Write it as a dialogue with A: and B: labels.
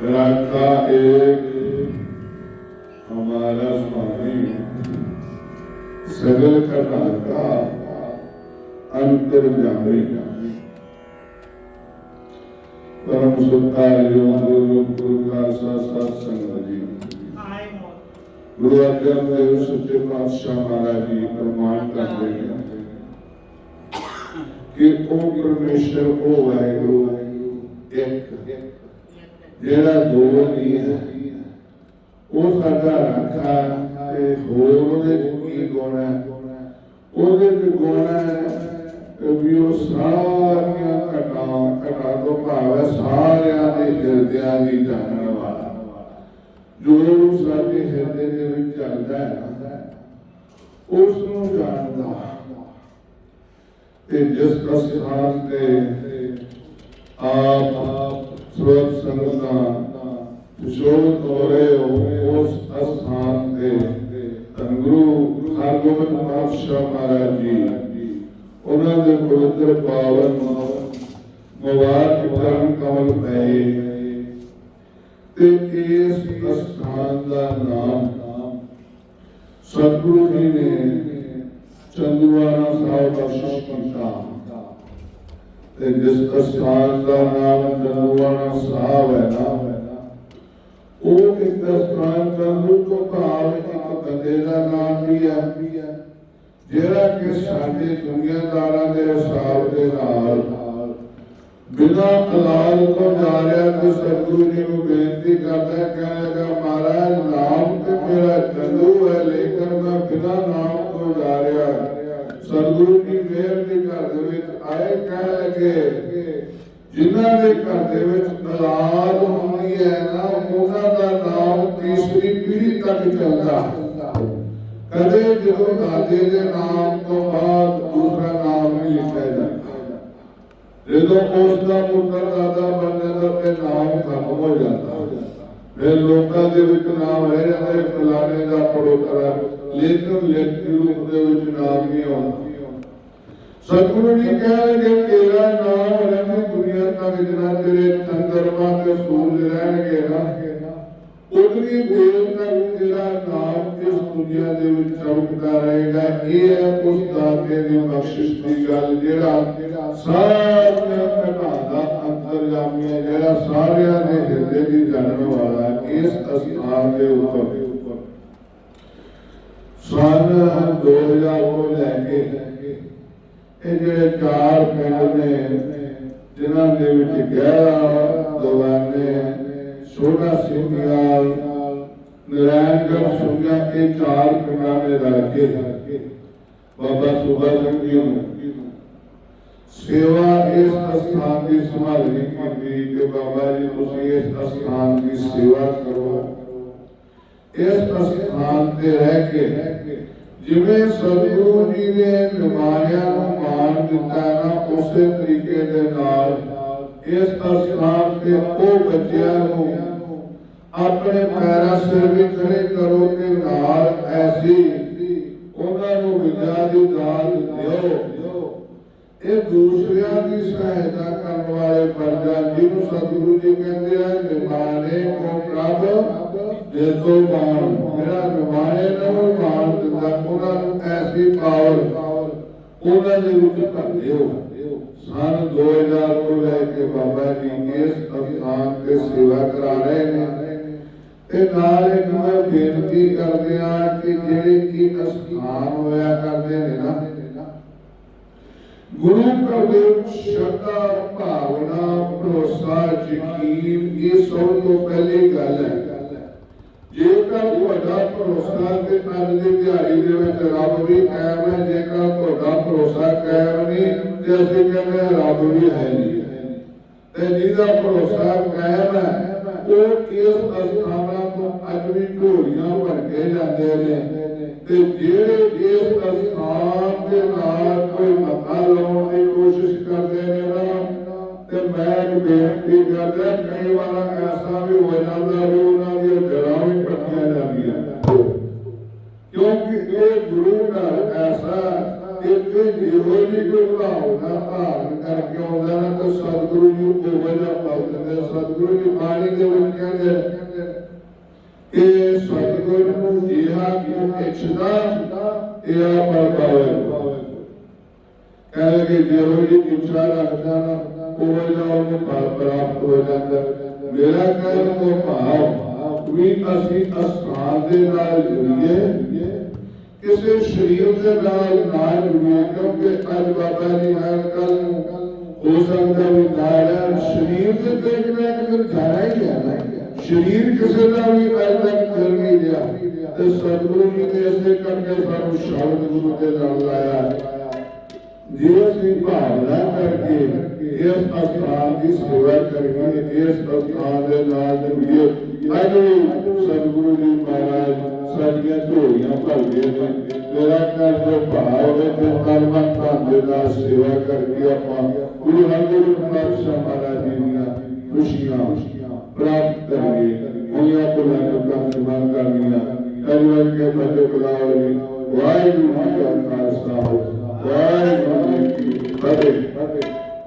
A: रखा एक हमारा स्वामी सगल का नाता अंतर जाने परम सुता योग योग गुरु का साथ संग जी गुरु अर्जन देव सच्चे पातशाह महाराज जी प्रमाण कर रहे हैं कि ओ परमेश्वर ओ वाहेगुरु है ਇੱਕ। ਜਿਹੜਾ ਦੋ ਨਹੀਂ ਹੈ ਉਹ ਸਾਡਾ ਰੱਖਾ ਤੇ ਹੋਰ ਉਹਦੇ ਕੀ ਗੁਣ ਹੈ? ਉਹਦੇ ਚ ਗੁਣ ਹੈ ਵੀ ਉਹ ਸਾਰੀਆਂ ਘਟਨਾ ਘਟਨਾ ਤੋਂ ਭਾਵ ਹੈ ਸਾਰਿਆਂ ਦੇ ਹਿਰਦਿਆਂ ਦੀ ਜਾਣਨ ਵਾਲਾ। ਜੋ ਸਾਡੇ ਹਿਰਦੇ ਦੇ ਵਿੱਚ ਚੱਲਦਾ ਹੈ ਉਸ ਨੂੰ ਜਾਣਦਾ। ਤੇ ਜਿਸ ਸਥਾਨ ਤੇ ਆਪ ਸਵਰ ਸੰਗਤਾਂ ਜੋਤ ਹੋ ਰਹੇ ਹੋ, ਉਸ ਸਥਾਨ ਤੇ। ਧੰਗੁਰੂ ਹਰਗੋਬਿੰਦ ਪਾਤਸ਼ਾਹ ਮਹਾਰਾਜ ਜੀ, ਉਹਨਾਂ ਦੇ ਪਵਿੱਤਰ ਪਾਵਨ ਮੁਬਾਰਕ ਚਰਨ ਕਮਲ ਪਏ। ਤੇ ਇਸ ਸਥਾਨ ਦਾ ਨਾਮ ਸਤਿਗੁਰੂ ਜੀ ਨੇ ਚੰਦੂਆਣਾ ਸਾਹਿਬ ਬਖਸ਼ਿਸ਼ ਕੀਤਾ। ਤੇ ਜਿਸ ਅਸਥਾਨ ਦਾ ਨਾਮ ਚੰਦੂਆਣਾ ਸਾਹਿਬ ਹੈ ਨਾ, ਉਹ ਇੱਕ ਅਸਥਾਨ ਚੰਦੂ ਤੋਂ ਭਾਵ ਇੱਕ ਬੰਦੇ ਦਾ ਨਾਮ ਵੀ ਹੈ, ਜਿਹੜਾ ਕਿ ਸਾਡੇ ਦੁਨੀਆਦਾਰਾਂ ਦੇ ਹਿਸਾਬ ਦੇ ਨਾਲ ਬਿਨਾਂ ਇਲਾਜ ਤੋਂ ਜਾ ਰਿਹਾ, ਤੇ ਸਤਿਗੁਰੂ ਜੀ ਨੂੰ ਬੇਨਤੀ ਕਰਦਾ ਹੈ ਕਹਿੰਦਾ ਆਏ ਕਹਿ ਲਗੇ, ਜਿਨ੍ਹਾਂ ਦੇ ਘਰ ਦੇ ਵਿੱਚ ਇਲਾਜ ਹੋਣੀ ਹੈ ਨਾ, ਉਹਨਾਂ ਦਾ ਨਾਮ ਤੀਸਰੀ ਪੀੜ੍ਹੀ ਤੱਕ ਚੱਲਦਾ। ਕਦੇ ਜਦੋਂ ਦਾਦੇ ਦੇ ਨਾਮ ਤੋਂ ਬਾਅਦ ਦੂਸਰਾ ਨਾਮ ਨਹੀਂ ਲਿਖਿਆ ਜਾਂਦਾ। ਜਦੋਂ ਉਸ ਦਾ ਪੁੱਤਰ ਦਾਦਾ ਬਣ ਜਾਂਦਾ ਤੇ ਨਾਮ ਖਤਮ ਹੋ ਜਾਂਦਾ। ਫਿਰ ਲੋਕਾਂ ਦੇ ਵਿੱਚ ਨਾਮ ਰਹਿ ਜਾਂਦਾ ਹੈ ਫਲਾਣੇ ਦਾ ਪੜੋਤਰਾ ਲੇਕਿਨ ਲਿਖਤੀ ਰੂਪ ਦੇ ਵਿੱਚ ਨਾਮ ਨਹੀਂ ਆਉਂਦਾ। ਸਤਿਗੁਰੂ ਜੀ ਕਹਿੰਦੇ ਤੇਰਾ ਨਾਮ ਰਹਿੰਦੀ ਦੁਨੀਆ ਤੱਕ ਜਿਨਾ ਤੇਰੇ ਚੰਦਰਮਾ ਤੇ ਸੂਰਜ ਰਹਿਣਗੇ ਨਾ। ਉਤਨੀ ਦੇਰ ਤੱਕ ਤੇਰਾ ਨਾਮ ਇਸ ਦੁਨੀਆ ਦੇ ਵਿੱਚ ਚਮਕਦਾ ਰਹੇਗਾ। ਇਹ ਹੈ ਉਸ ਦਾਤੇ ਦੀ ਬਖਸ਼ਿਸ਼ ਦੀ ਗੱਲ ਜਿਹੜਾ ਸਾਰੀਆਂ ਘਟਾ ਅੰਤਰਜਾਮੀ ਹੈ ਜਿਹੜਾ ਸਾਰਿਆਂ ਦੇ ਹਿਰਦੇ ਦੀ ਜਾਣਨ ਵਾਲਾ ਇਸ ਅਸਥਾਨ ਦੇ ਉੱਪਰ। ਸਨ 2000 ਤੋਂ ਲੈ ਕੇ ਇਹ ਜਿਹੜੇ ਚਾਰ ਪਿੰਡ ਨੇ, ਜਿਨ੍ਹਾਂ ਦੇ ਵਿੱਚ ਗਹਿਰਾ ਦਵਾਨੇ ਛੋਟਾ ਸਿੰਘਾਲ ਨਰਾਇਣਗੜ੍ਹ ਸੁਣਿਆ ਇਹ ਚਾਰ ਪਿੰਡਾਂ ਦੇ ਰਾਜੇ ਬਾਬਾ ਸੁਭਾ ਸਿੰਘ ਜੀ ਨੂੰ ਸੇਵਾ ਇਸ ਅਸਥਾਨ ਦੀ ਸੰਭਾਲਣੀ ਕੀਤੀ ਕਿ ਬਾਬਾ ਜੀ ਤੁਸੀਂ ਇਸ ਅਸਥਾਨ ਦੀ ਸੇਵਾ ਕਰੋ। ਇਸ ਅਸਥਾਨ ਤੇ ਰਹਿ ਕੇ ਜਿਵੇਂ ਸਤਿਗੁਰੂ ਜੀ ਨੇ ਨਿਮਾਣਿਆਂ ਨੂੰ ਮਾਨ ਦਿੱਤਾ ਨਾ, ਉਸੇ ਤਰੀਕੇ ਦੇ ਨਾਲ ਇਸ ਅਸਥਾਨ ਤੇ ਉਹ ਬੱਚਿਆਂ ਨੂੰ ਆਪਣੇ ਪੈਰਾਂ ਸਿਰ ਵੀ ਖੜੇ ਕਰੋ ਤੇ ਨਾਲ ਐਸੀ ਉਹਨਾਂ ਨੂੰ ਵਿਦਿਆ ਦੀ ਦਾਤ ਦਿਓ। ਇਹ ਦੂਸਰਿਆਂ ਦੀ ਸਹਾਇਤਾ ਕਰਨ ਵਾਲੇ ਪਰਜਾ ਜਿਹਨੂੰ ਸਤਿਗੁਰੂ ਜੀ ਕਹਿੰਦੇ ਆ ਨਿਮਾਣੇ ਕੋ ਪ੍ਰਭ ਦੇ ਤੋਂ ਮੇਰਾ ਨਿਮਾਣੇ ਨੂੰ ਮਾਣ ਦਿੰਦਾ ਉਹਨਾਂ ਨੂੰ ਐਸੀ ਪਾਵਰ, ਉਹਨਾਂ ਦੇ ਵਿੱਚ ਭਰ ਦਿਓ ਸਨ 2000 ਤੋਂ ਲੈ ਕੇ ਬਾਬਾ ਜੀ ਇਸ ਅਸਥਾਨ ਤੇ ਸੇਵਾ ਕਰਾ ਰਹੇ ਨੇ। ਤੇ ਨਾਲ ਇੱਕ ਮੈਂ ਬੇਨਤੀ ਕਰਦੇ ਆ ਕਿ ਜਿਹੜੇ ਕੀ ਅਸਥਾਨ ਹੋਇਆ ਕਰਦੇ ਨੇ ਨਾ, ਗੁਰੂ ਘਰ ਸ਼ਰਧਾ, ਭਾਵਨਾ, ਭਰੋਸਾ, ਯਕੀਨ, ਇਹ ਸਭ ਤੋਂ ਪਹਿਲੀ ਗੱਲ ਹੈ। ਜੇਕਰ ਤੁਹਾਡਾ ਭਰੋਸਾ ਤੇ ਅੱਜ ਦੀ ਦਿਹਾੜੀ ਦੇ ਵਿੱਚ ਰੱਬ ਵੀ ਕਾਇਮ ਹੈ, ਜੇਕਰ ਤੁਹਾਡਾ ਭਰੋਸਾ ਕਾਇਮ ਨਹੀਂ, ਤੇ ਅਸੀਂ ਕਹਿੰਦੇ ਰੱਬ ਵੀ ਹੈ ਨਹੀਂ। ਤੇ ਜਿਹਦਾ ਭਰੋਸਾ ਕਾਇਮ ਹੈ, ਉਹ ਇਸ ਅਸਥਾਨਾਂ ਤੋਂ ਅੱਜ ਵੀ ਢੋਲੀਆਂ ਭਰ ਕੇ ਜਾਂਦੇ ਨੇ। ਤੇ ਜਿਹੜੇ ਇਸ ਅਸਥਾਨ ਦੇ ਨਾਲ ਕੋਈ ਮੱਥਾ ਲਾਉਣ ਦੀ ਕੋਸ਼ਿਸ਼ ਕਰਦੇ ਨੇ ਨਾ, ਤੇ ਮੈਂ ਬੇਨਤੀ ਕਰਦਾ, ਕਈ ਵਾਰ ਐਸਾ ਵੀ ਹੋ ਜਾਂਦਾ ਵੀ ਉਹਨਾਂ ਦੀਆਂ ਜੜਾਂ ਗੁਰੂ ਘਰ ਐਸਾ ਇੱਕ ਜਿਹੋ ਜਿਹੀ ਕੋਈ ਭਾਵਨਾ ਧਾਰਨ ਕਰਕੇ ਆਉਂਦਾ ਨਾ ਤਾਂ ਸਤਿਗੁਰੂ ਜੀ ਉਹ ਵਜਾ ਪਾਉਂਦੇ ਸਤਿਗੁਰੂ ਜੀ ਬਾਣੀ ਦੇ ਵਿੱਚ ਕਹਿੰਦੇ ਕਿ ਸਤਿਗੁਰੂ ਨੂੰ ਜਿਹਾ ਕਿ ਇਛਦਾ ਇਹ ਆਪਰ ਪਾਵੇ। ਕਹਿੰਦੇ ਕਿ ਜਿਹੋ ਜਿਹੀ ਇੱਛਾ ਰੱਖਦਾ ਨਾ, ਉਹ ਵਜਾ ਉਹਨੂੰ ਫਲ ਪ੍ਰਾਪਤ ਹੋ ਜਾਂਦਾ। ਮੇਰਾ ਕਹਿਣ ਤੋਂ ਭਾਵ ਵੀ ਅਸੀਂ ਅਸਥਾਨ ਦੇ ਨਾਲ ਜੁੜੀਏ ਕਿਸੇ ਸ਼ਰੀਰ ਦੇ ਨਾਲ ਨਾ ਜੁੜੀਏ ਕਿਉਂਕਿ ਅੱਜ ਬਾਬਾ ਜੀ ਹਰ ਕੱਲ ਨੂੰ ਹੋ ਸਕਦਾ ਵੀ ਦਾਇਰਾ ਸ਼ਰੀਰ ਤੇ ਦੇਖਣਾ ਕਿ ਫਿਰ ਜਾਣਾ ਹੀ ਹੈ ਸ਼ਰੀਰ ਕਿਸੇ ਦਾ ਵੀ ਅੱਜ ਤੱਕ ਕਰ ਨਹੀਂ ਰਿਹਾ ਤੇ ਸਤਿਗੁਰੂ ਜੀ ਨੇ ਇਸੇ ਕਰਕੇ ਸਾਨੂੰ ਸ਼ਬਦ ਗੁਰੂ ਦੇ ਨਾਲ ਲਾਇਆ ਜੇ ਅਸੀਂ ਭਾਵਨਾ ਕਰਕੇ ਇਸ ਅਸਥਾਨ ਦੀ ਸੇਵਾ ਕਰੀਏ ਇਸ ਅਸਥਾਨ ਦੇ ਨਾਲ ਜੁੜੀਏ ਅਜੇ ਸਤਿਗੁਰੂ ਜੀ ਮਹਾਰਾਜ ਸਾਡੀਆਂ ਢੋਲੀਆਂ ਭਰਦੀਆਂ ਨੇ। ਤੇਰਾ ਕਰ ਜੋ ਭਾਵ ਦੇ ਤੇ ਕਰਮਾਂ ਧੰਦੇ ਦਾ ਸੇਵਾ ਕਰਦੀ ਆਪਾਂ ਗੁਰੂ ਹਰਗੋਬਿੰਦ ਪਾਤਸ਼ਾਹ ਮਹਾਰਾਜ ਜੀ ਦੀਆਂ ਖੁਸ਼ੀਆਂ ਪ੍ਰਾਪਤ ਕਰੀਏ। ਦੁਨੀਆ ਤੋਂ ਲੈ ਕੇ ਕੰਮ ਨਿਭਾਉਣ ਕਰਨੀਆਂ ਕਰਵਾਈ ਕੇ ਬੱਚੇ ਬੁਲਾਓ ਜੀ, ਵਾਹਿਗੁਰੂ ਜੀ ਕਾ ਖਾਲਸਾ, ਵਾਹਿਗੁਰੂ ਜੀ ਕੀ ਫਤਿਹ।